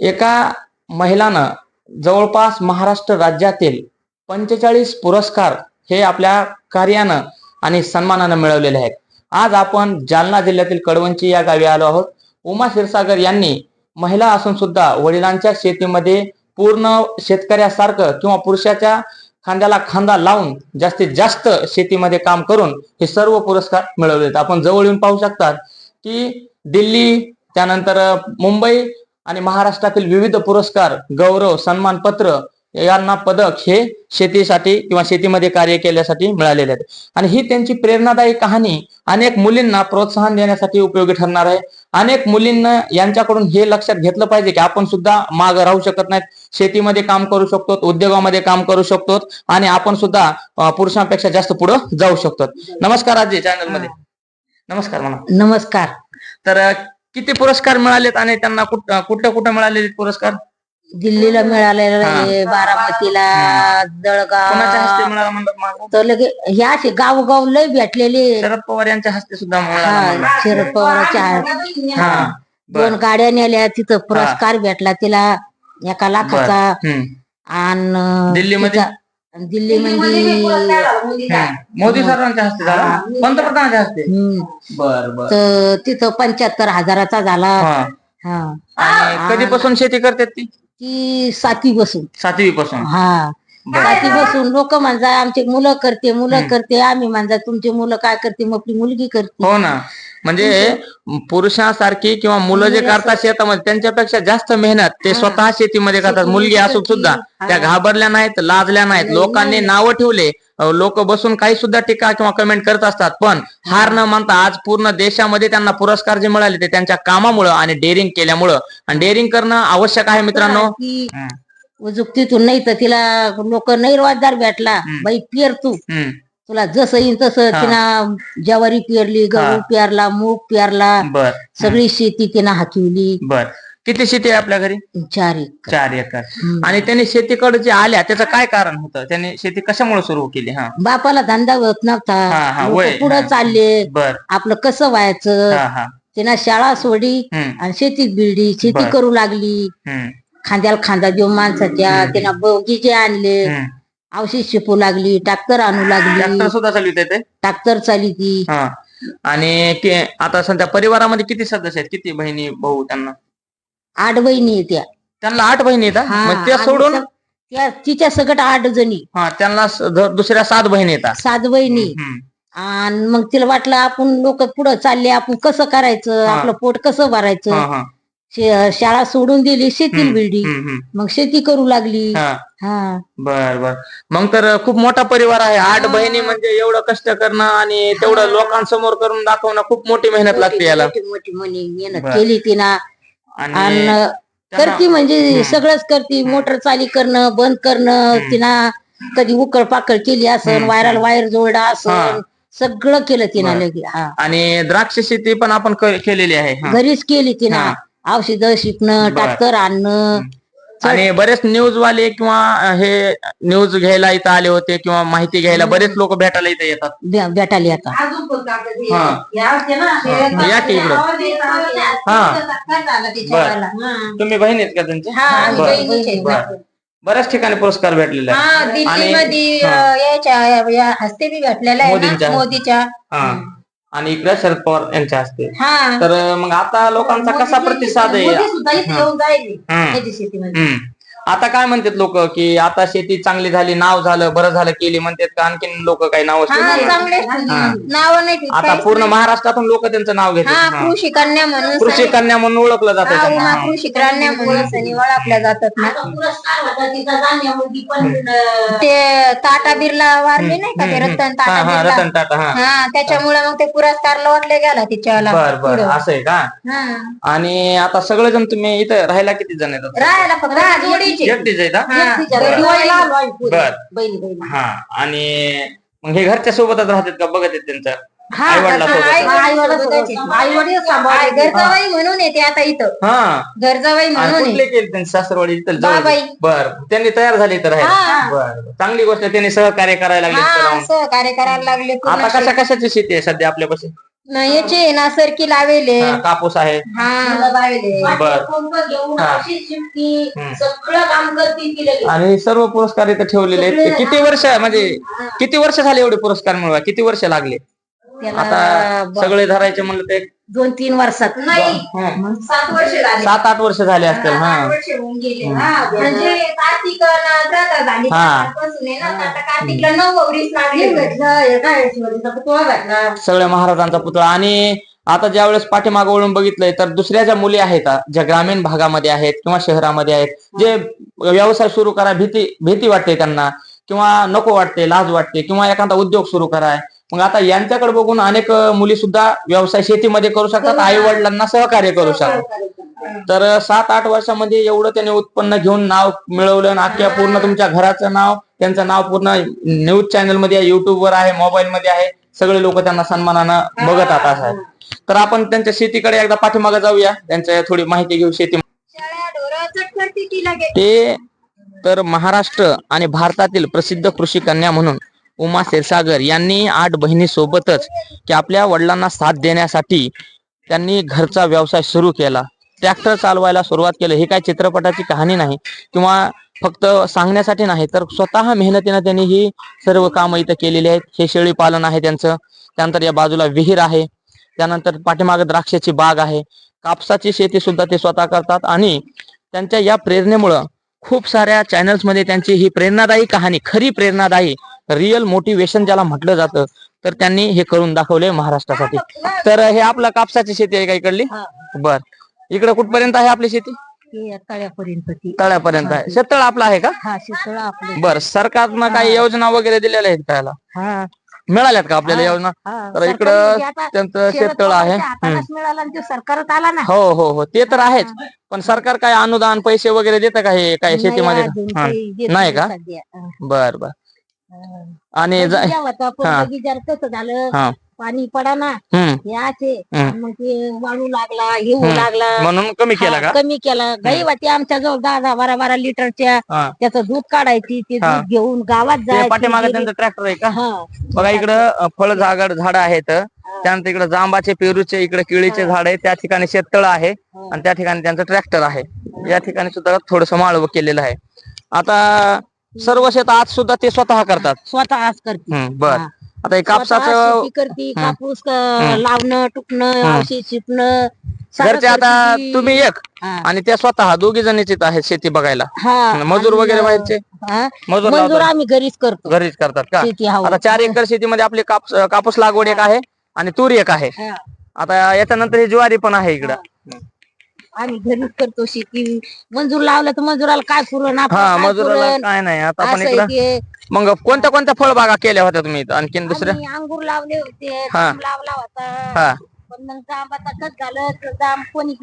एका महिलानं जवळपास महाराष्ट्र राज्यातील पंचेचाळीस पुरस्कार हे आपल्या कार्यानं आणि सन्मानानं मिळवलेले आहेत. आज आपण जालना जिल्ह्यातील कडवंची या गावी आलो आहोत. उमा क्षीरसागर यांनी महिला असून सुद्धा वडिलांच्या शेतीमध्ये पूर्ण शेतकऱ्यासारखं किंवा पुरुषाच्या खांद्याला खांदा लावून जास्तीत जास्त शेतीमध्ये काम करून हे सर्व पुरस्कार मिळवलेत. आपण जवळ येऊन पाहू शकतात की दिल्ली त्यानंतर मुंबई आणि महाराष्ट्रातील विविध पुरस्कार गौरव सन्मानपत्र यांना पदक हे शेतीसाठी किंवा शेतीमध्ये कार्य केल्यासाठी मिळालेले आहेत. आणि ही त्यांची प्रेरणादायी कहाणी अनेक मुलींना प्रोत्साहन देण्यासाठी उपयोगी ठरणार आहे. अनेक मुलींना यांच्याकडून हे लक्षात घेतलं पाहिजे की आपण सुद्धा माग राहू शकत नाहीत. शेतीमध्ये काम करू शकतो उद्योगामध्ये काम करू शकतो आणि आपण सुद्धा पुरुषांपेक्षा जास्त पुढे जाऊ शकतो. नमस्कार आजी चॅनलमध्ये. नमस्कार म्हणा. नमस्कार. तर किती पुरस्कार मिळालेत आणि त्यांना कुठं कुठं कुठं मिळालेले पुरस्कार दिल्लीला मिळालेलं. आहे बारामतीला कोणाच्या हस्ते जळगाव मिळाला म्हणतात? तर लगे ह्या असे गाव गाव लय भेटलेले शरद पवार यांच्या हस्ते सुद्धा मिळाला हा. शरद पवाराच्या हा बर दोन गाड्या नेल्या तिथं पुरस्कार भेटला तिला एका लाखाचा हम्म. आणि दिल्लीमध्ये? दिल्ली मध्ये हम्म. मोदी सरांच्या हस्ते झाला? पंतप्रधानाच्या हस्ते? बर बर. तर तिथं पंच्याहत्तर हजाराचा झाला. हा. हा. आणि कधीपासून शेती करतात ती? ती सातवी बसून सातवी पासून हा. सातवी बसून लोक म्हणतात आमचे मुलं करते मुलं करते आम्ही म्हणतात तुमचे मुलं काय करते मग आपली मुलगी करते. हो ना. म्हणजे पुरुषांसारखी किंवा मुलं जे करतात शेतामध्ये त्यांच्यापेक्षा जास्त मेहनत ते स्वतः शेतीमध्ये करतात. मुलगी असून सुद्धा त्या घाबरल्या नाहीत लाजल्या नाहीत. लोकांनी नावं ठेवले. लोक बसून काही सुद्धा टीका किंवा कमेंट करत असतात. पण हार न मानता आज पूर्ण देशामध्ये त्यांना पुरस्कार जे मिळाले ते त्यांच्या कामामुळं आणि डेअरिंग केल्यामुळं. आणि डेअरिंग करणं आवश्यक आहे मित्रांनो. उजुक्तीतून नाही तर तिला लोक नाही रोजगार भेटला बाई पेर तू. तुला जसं येईन तसं हा. तिनं ज्वारी पेरली हा. गहू पेरला मूग पेरला बर. सगळी शेती तिनं हाकिवली. बर. किती शेती आहे आपल्या घरी? चार एक चार एकर. हम्म. आणि त्यांनी शेतीकडे जे आल्या त्याचं काय कारण होतं? त्यांनी शेती कशामुळे सुरू केली हा? बापाला धंदा होत हा, हा, नव्हता पुढे हा. चालले. बर. आपलं कसं व्हायचं? हा हा. तिनं शाळा सोडी हम्म, आणि शेतीत बिळली शेती बर. करू लागली. हम्म, खांद्याला खांदा देऊन माणसाच्या तिनं बगीचे आणले. हम्म. औषध शिपू लागली ट्रॅक्टर आणू लागली. ट्रॅक्टर सुद्धा चालवित ते? ट्रॅक्टर चाली ती. हा. आणि कि- आता सध्या परिवारामध्ये किती सदस्य आहेत? किती बहिणी भाऊ त्यांना? आठ बहिणी आहेत त्या. त्यांना आठ बहिणी आहेत हा? हा, मग त्या आणि सोडून त्या तिच्या सगट आठ जणी. हा त्यांना स- ध- दुसऱ्या सात बहिणी येतात सात बहिणी. आणि मग तिला वाटलं आपण लोक पुढं चालले आपण कसं करायचं? हा. आपलं पोट कसं भरायचं? हा. शे- शाळा सोडून दिली शेती हम्म, बिल्डी हम्म, हम्म. मग शेती करू लागली. हा. हा. बर बर. मग तर खूप मोठा परिवार आहे. आठ बहिणी म्हणजे एवढं कष्ट करणं आणि तेवढं लोकांसमोर करून दाखवणं खूप मोठी मेहनत लागते याला. मोठी मोठी म्हणी मेहनत बर. केली तिनं. आणि करती म्हणजे सगळंच करती. मोटर चाली करणं बंद करणं तिनं कधी उकळ पाकळ केली असन वायरल वायर जोडा हा. असन सगळं केलं तिनं बर. लगे हा. आणि द्राक्ष शेती पण आपण केलेली आहे. हा. घरीच केली हा. तिनं औषध शिकणं. ट्रॅक्टर आणणं आणि बरेच न्यूज वाले किंवा हे न्यूज घ्यायला इथं आले होते किंवा माहिती घ्यायला बरेच लोक भेटायला इथं येतात. भे- भेटायला आता हा? या की इकडं. बर. तुम्ही बहीण आहेत का त्यांचे? बर. बर. बऱ्याच ठिकाणी पुरस्कार भेटलेले आहेत. दिल्लीमध्ये हा. याच्या या हस्ते बी भेटलेला आहे मोदींच्या. ना मोदीच्या. हा. आणि इकडे शरद पवार यांच्या हस्ते. हा. तर मग आता लोकांचा कसा प्रतिसाद आहे मोदी सुद्धा इथे येऊन जाईल हम्म. त्याची शेतीमध्ये. हम्म. आता काय म्हणतात लोक की आता शेती चांगली झाली नाव झालं बरं झालं केली म्हणतात का आणखीन लोक काही नाव हा चांगले नाव नाही. आता पूर्ण महाराष्ट्रातून लोक त्यांचं नाव हा घेतात. कृषी कन्या म्हणून कृषी कन्या म्हणून ओळखलं जातं हा. उमा. कृषी कन्या म्हणून ओळखल्या जातात ना ते टाटा बिर्ला वारले नाही का ते हम्म, रतन टाटा हा बिर्ला रतन टाटा हा हा त्याच्यामुळे मग ते पुरस्कार लवटले गेला तिच्याला बर बर पुढं. असं आहे का हा. आणि आता सगळेजण तुम्ही इथं राहायला किती जण येतात राहायला फक्त जोडीचे एकटीच आहेत हा? पुढे. बर. हा. आणि मग हे घरच्या सोबतच राहतात का? बघत आहेत त्यांचं? हा. आई- सांभाळतात. आई- घरजावाई म्हणून येते आता इथं. हा. घरजावाई आणि म्हणून कुठले आहे. केले त्यांनी सासरवाडी इथं? बाबाई. जवळ बर. त्यांनी तयार झाले तर हा. आहे बर. चांगली गोष्ट आहे, त्यांनी सहकार्य करायला लागले इथं हा राहून. सहकार्य करायला लागले. पूर्ण आता कशा कशाची शेती आहे सध्या आपल्यापाशी? नाही याचे ना सरकी लावेले. हा, कापूस आहे. हा. बर. पंप घेऊन हा. अशी शिकती हम्म. सगळं काम करते ती लगेच. आणि सर्व पुरस्कार इथे ठेवलेले आहेत. ते किती वर्ष म्हणजे किती वर्ष झाले एवढे पुरस्कार मिळवा? किती वर्ष लागले? त्याला आता ब- सगळे धरायचे म्हणलं ते दोन तीन वर्षात. नाही हं, सात वर्ष झाले. सात आठ वर्ष झाले असतील हा आठ वर्ष होऊन गेले. हा म्हणजे कार्तिक नवरात्र झाली हा. पासून आहे ना तर आता कार्तिकला नऊ गौरीच लागले. पुतळा घातला सगळ्या महाराजांचा पुतळा. आणि आता ज्यावेळेस पाठीमागे वळून बघितलंय तर दुसऱ्या ज्या मुली आहेत आ, ज्या ग्रामीण भागामध्ये आहेत किंवा शहरामध्ये आहेत जे व्यवसाय सुरू करा भीती भीती वाटते त्यांना किंवा नको वाटते लाज वाटते किंवा एखादा उद्योग सुरू कराय मग आता यांच्याकडे बघून अनेक मुली सुद्धा व्यवसाय शेतीमध्ये करू शकतात आई वडिलांना सहकार्य करू शकतात. तर सात आठ वर्षामध्ये एवढं त्याने उत्पन्न घेऊन नाव मिळवलं अख्ख्या पूर्ण तुमच्या घराचं नाव त्यांचं नाव पूर्ण न्यूज चॅनलमध्ये आहे युट्यूबवर आहे मोबाईल मध्ये आहे. सगळे लोक त्यांना सन्मानानं बघत आता असं आहे. तर आपण त्यांच्या शेतीकडे एकदा पाठीमागे जाऊया. त्यांच्या थोडी माहिती घेऊ शेती. ते तर महाराष्ट्र आणि भारतातील प्रसिद्ध कृषी कन्या म्हणून उमा क्षीरसागर यांनी आठ बहिणीसोबतच की आपल्या वडिलांना साथ देण्यासाठी त्यांनी घरचा व्यवसाय सुरू केला. ट्रॅक्टर चालवायला सुरुवात केली. ही काय चित्रपटाची कहाणी नाही किंवा फक्त सांगण्यासाठी नाही तर स्वतः मेहनतीनं त्यांनी ही सर्व कामं इथं केलेली आहेत. हे शेळी पालन आहे त्यांचं. त्यानंतर या बाजूला विहीर आहे. त्यानंतर पाठीमागे द्राक्षाची बाग आहे. कापसाची शेती सुद्धा ते स्वतः करतात आणि त्यांच्या या प्रेरणेमुळं खूप साऱ्या चॅनल्समध्ये त्यांची ही प्रेरणादायी कहाणी खरी प्रेरणादायी रिअल मोटिवेशन ज्याला म्हटलं जातं तर त्यांनी हे करून दाखवले महाराष्ट्रासाठी. तर हे आपलं कापसाची शेती आहे का इकडली? हा. बर. इकडे कुठपर्यंत आहे आपली शेती? तळ्यापर्यंत तळ्यापर्यंत आहे. शेततळ आपला आहे का? बर. सरकारनं काही योजना वगैरे दिलेल्या आहेत त्याला मिळाल्यात का आपल्याला. योजना. तर इकडं म्हणजे त्यांचं शेततळ आहे. हो हो हो. ते तर आहेच. पण सरकार काय अनुदान पैसे वगैरे देतं का हे? काय शेतीमध्ये? नाही का? बर बर. आणि ज- हा. कसं झालं? हा. पाणी पडा ना हम्म. हे असे. हम्म. मग ते वाळू लागला होऊ हम्म. लागला. म्हणून कमी केला हा, का? कमी केला. गाई वाटी आमच्या जवळ दहा दहा बारा बारा लिटरच्या. हा. त्याचं दूध काढायची ते हा. दूध घेऊन गावात ते जायची. पाठीमागे गेली- त्यांचं ट्रॅक्टर आहे का? हा. बघा इकडं फळ झाड झाड आहेत. त्यानंतर इकडे जांबाचे पेरूचे इकडे केळीचे झाड आहे त्या ठिकाणी शेततळ आहे. आणि त्या ठिकाणी त्यांचं ट्रॅक्टर आहे. या ठिकाणी सुद्धा थोडस माळव केलेलं आहे. आता सर्व शेत आज सुद्धा ते स्वतः करतात. स्वतः आज करते हम्म, बर. हा. आता हे कापसाचं शेती करते. कापूस क- लावणं टुकणं औषध शिपणं घरचे आता करते ती. तुम्ही एक हा. आणि त्या स्वतः दोघी जणीच आहेत शेती बघायला. हा. मजूर आणि, वगैरे व्हायचे हा? मजूर मंजूर लावतात. आम्ही घरीच करतो. घरीच करतात का? शेती हा आता चार एकर शेतीमध्ये आपली कापूस कापूस लागवड एक आहे आणि तूर एक आहे. हा. आता याच्यानंतर ही ज्वारी पण आहे इकडं. आम्ही घरीच करतो शेती. मंजूर लावलं तर मजुराला काय पुरण हा मजुराला काय नाही. आता आपण इकडं मग कोणत्या कोणत्या फळबागा केल्या होत्या तुम्ही? इथं? आणखीन दुसऱ्या? अंगूर लावले होते हा. जांब लावला होता. हा. पण मग जांबाचा कस झालं तर जांब कोणी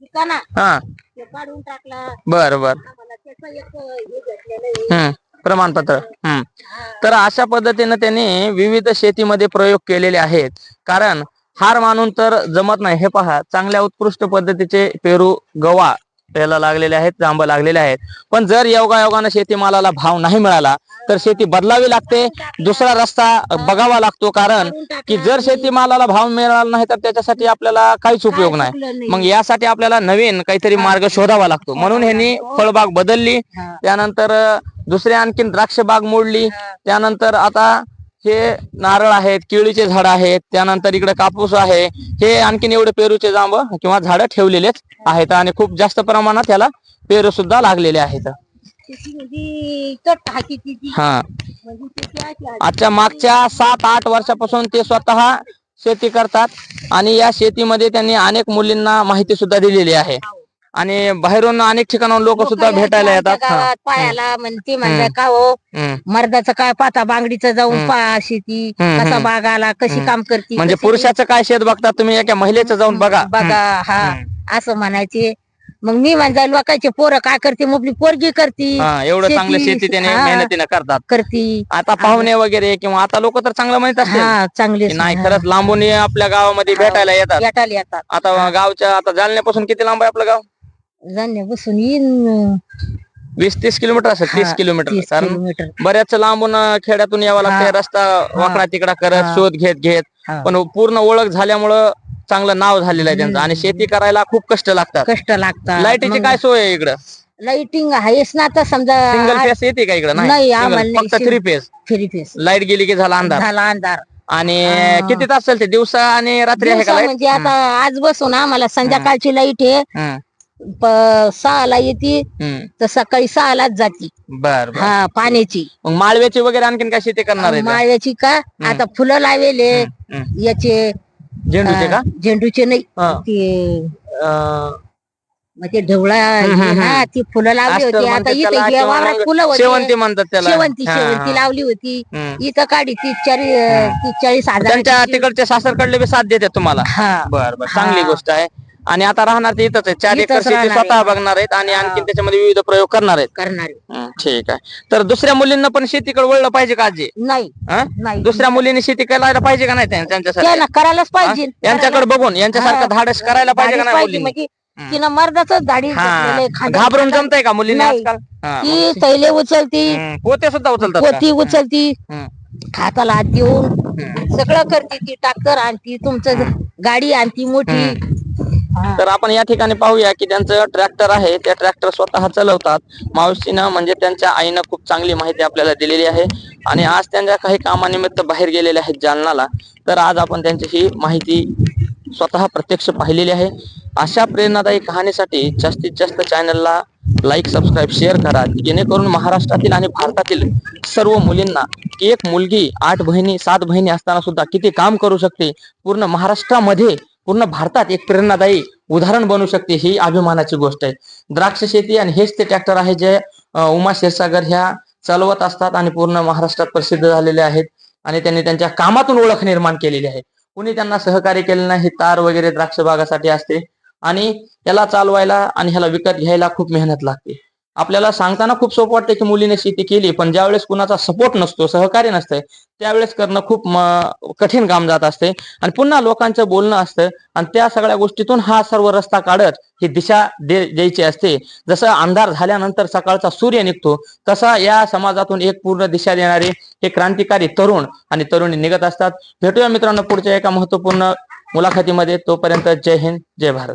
विकाना. हा. ते काढून टाकला. बर बर. आम्हाला त्याचं एक हे घेतलेलं आहे. हम्म प्रमाणपत्र. हम्म. तर अशा पद्धतीने त्यांनी विविध शेतीमध्ये प्रयोग केलेले आहेत. कारण हार मानून तर जमत नाही. हे पहा चांगल्या उत्कृष्ट पद्धतीचे पेरू गवा याला लागलेले आहेत जांब लागलेले आहेत. पण जर योगायोगानं शेतीमालाला भाव नाही मिळाला तर शेती बदलावी लागते. दुसरा रस्ता बघावा लागतो कारण की जर शेतीमालाला भाव मिळाला नाही तर त्याच्यासाठी आपल्याला काहीच उपयोग नाही. मग यासाठी आपल्याला नवीन काहीतरी मार्ग शोधावा लागतो. म्हणून ह्यांनी फळबाग बदलली. त्यानंतर दुसरी आणखीन द्राक्ष बाग मोडली. त्यानंतर आता हे नारळ आहेत केळीचे झाड आहेत त्यानंतर इकडे कापूस आहे. हे आणखीन एवढे पेरूचे जांब किंवा झाडं ठेवलेलेच आहेत आणि खूप जास्त प्रमाणात त्याला पेरू सुद्धा लागलेले आहेत. म्हणजे हा. म्हणजे आहे. आजच्या मागच्या सात आठ वर्षापासून ते स्वतः शेती करतात आणि या शेतीमध्ये त्यांनी अनेक मुलींना माहिती सुद्धा दिलेली आहे. आणि बाहेरून अनेक ठिकाणाहून लोक सुद्धा भेटायला येतात. हा. गावात पायाला म्हणते म्हणलं का हो हम्म. मर्दाचं काय पाता बांगडीचं जाऊन. पहा शेती हम्म, कसा हम्म. बागाला कशी हम्म. काम करते म्हणजे कशी- पुरुषाचं काय शेत बघतात तुम्ही एका महिलेचं जाऊन बघा. बघा हा असं म्हणायचे. मग मी म्हणजे लोकांचे पोरं काय करते आपली पोरगी करते हा, एवढं चांगलं शेती- त्याने हा. मेहनतीनं करतात. करती. आता पाहुणे वगैरे किंवा आता लोक तर चांगलं म्हणत असतील. हा चांगले की नाही खरंच लांबून ये आपल्या गावामध्ये भेटायला येतात. भेटायला येतात. आता गावच्या आता जालन्यापासून किती लांब आहे आपलं गाव? जाण्या बसून येईन वीस तीस किलोमीटर असेल तीस हा, किलोमीटर. कारण किलोमीटर. बऱ्याच लांबून अं, खेड्यातून यावं लागतंय हा. रस्ता वाकडा तिकडा करत हा. शोध घेत घेत. हा. पण पूर्ण ओळख झाल्यामुळं चांगलं नाव झालेलं आहे त्यांचं. आणि शेती करायला खूप कष्ट लागतात. कष्ट लागतात. लाईटीची मग काय सोय आहे इकडं? लाइटिंग आहेच ना आता सिंगल समजा फेस येते का इकडं? नाही, Single, आम्हाला नाही. फक्त three phase three phase light गेली की झाला अंधार. झाला अंधार. आणि. किती तास चालते? दिवसा आणि रात्री आहे का दिवसा लाइट म्हणजे आता आज बसून आम्हाला संध्याकाळची लाइट आहे. प- सहाला येते तर सकाळी सहालाच जाती. बर बर. हा पाण्याची. मग माळव्याची वगैरे आणखीन काय शेती करणार आहे का? माळव्याची का? आता फुलं लावेले हम्म. याचे झेंडूचे का? अं, झेंडूचे नाही हा. ते अं, मग ते ढवळा हम्म, हम्म, ना हम्म. ती फुलं लावली होती. आता म्हणतात इथे त्याला या किंवा वावरात फुलं होती शेवंती म्हणतात त्याला. शेवंती हा, शेवंती हा. लावली होती. हम्म. इथं काढी तीस चाळीस तीस चाळीस हजार त्यांच्या तिकडचे सासरकडले बी साथ देतात तुम्हाला. हा. बर बर. चांगली हा. गोष्ट आहे. आणि आता राहणार ते इथंच आहे. चार इथंच एकर शेती राहणार स्वतः. बघणार आहेत आणि. आणखीन त्याच्यामध्ये विविध प्रयोग करणार आहेत. करणारे हं, ठीक आहे. तर दुसऱ्या मुलींना पण शेतीकडे वळलं पाहिजे का आजी? नाही. हं? नाही. दुसऱ्या मुलींनी शेती करायला पाहिजे का नाही त्यां- त्यांच्यासाठी? करायलाच पाहिजे. हं? यांच्याकडे बघून यांच्यासारखं हा. धाडस करायला पाहिजे का नाही पाहिजे. मुलींनी? म्हणजे. तिनं मर्दाच धाडी घेतलेलं आहे, खांद्यावर घाबरून जमतंय का मुलींनी नाही. आजकाल? हा, ती तैले उचलती. हं, पोते सुद्धा उचलतात का? पोती उचलती. हं, हाताला हात देऊन हं. सगळं करते ती ट्रॅक्टर आणती तुमचं गाडी आणती मोठी. तर आपण या ठिकाणी पाहूया की त्यांचं ट्रॅक्टर आहे त्या ट्रॅक्टर स्वतः चालवतात. मावशीनं म्हणजे त्यांच्या आईनं खूप चांगली माहिती आपल्याला दिलेली आहे. आणि आज त्यांच्या काही कामानिमित्त बाहेर गेलेले आहेत जालनाला. तर आज आपण त्यांची ही माहिती स्वतः प्रत्यक्ष पाहिलेली आहे. अशा प्रेरणादायी कहाणीसाठी जास्तीत जास्त चॅनलला लाईक सबस्क्राईब शेअर करा. जेणेकरून महाराष्ट्रातील आणि भारतातील सर्व मुलींना की एक मुलगी आठ बहिणी सात बहिणी असताना सुद्धा किती काम करू शकते? पूर्ण महाराष्ट्रामध्ये पूर्ण भारतात एक प्रेरणादायी उदाहरण बनू शकते ही अभिमानाची गोष्ट आहे. द्राक्ष शेती आणि हेच ते ट्रॅक्टर आहे जे उमा क्षीरसागर ह्या चालवत असतात आणि पूर्ण महाराष्ट्रात प्रसिद्ध झालेले आहेत आणि त्यांनी त्यांच्या कामातून ओळख निर्माण केलेली आहे. कुणी त्यांना सहकार्य केले नाही तार वगैरे द्राक्ष बागासाठी असते आणि त्याला चालवायला आणि ह्याला विकत घ्यायला खूप मेहनत लागते. आपल्याला सांगताना खूप सोपं वाटतं की मुलीने शेती केली पण ज्यावेळेस कुणाचा सपोर्ट नसतो सहकार्य नसतंय त्यावेळेस करणं खूप कठीण काम जात असते. आणि पुन्हा लोकांचं बोलणं असतं आणि त्या सगळ्या गोष्टीतून हा सर्व रस्ता काढत ही दिशा दे द्यायची असते. जसं अंधार झाल्यानंतर सकाळचा सूर्य निघतो तसा या समाजातून एक पूर्ण दिशा देणारे हे क्रांतिकारी तरुण आणि तरुणी निघत असतात. भेटूया मित्रांनो पुढच्या एका महत्त्वपूर्ण मुलाखतीमध्ये. तोपर्यंत जय हिंद जय भारत.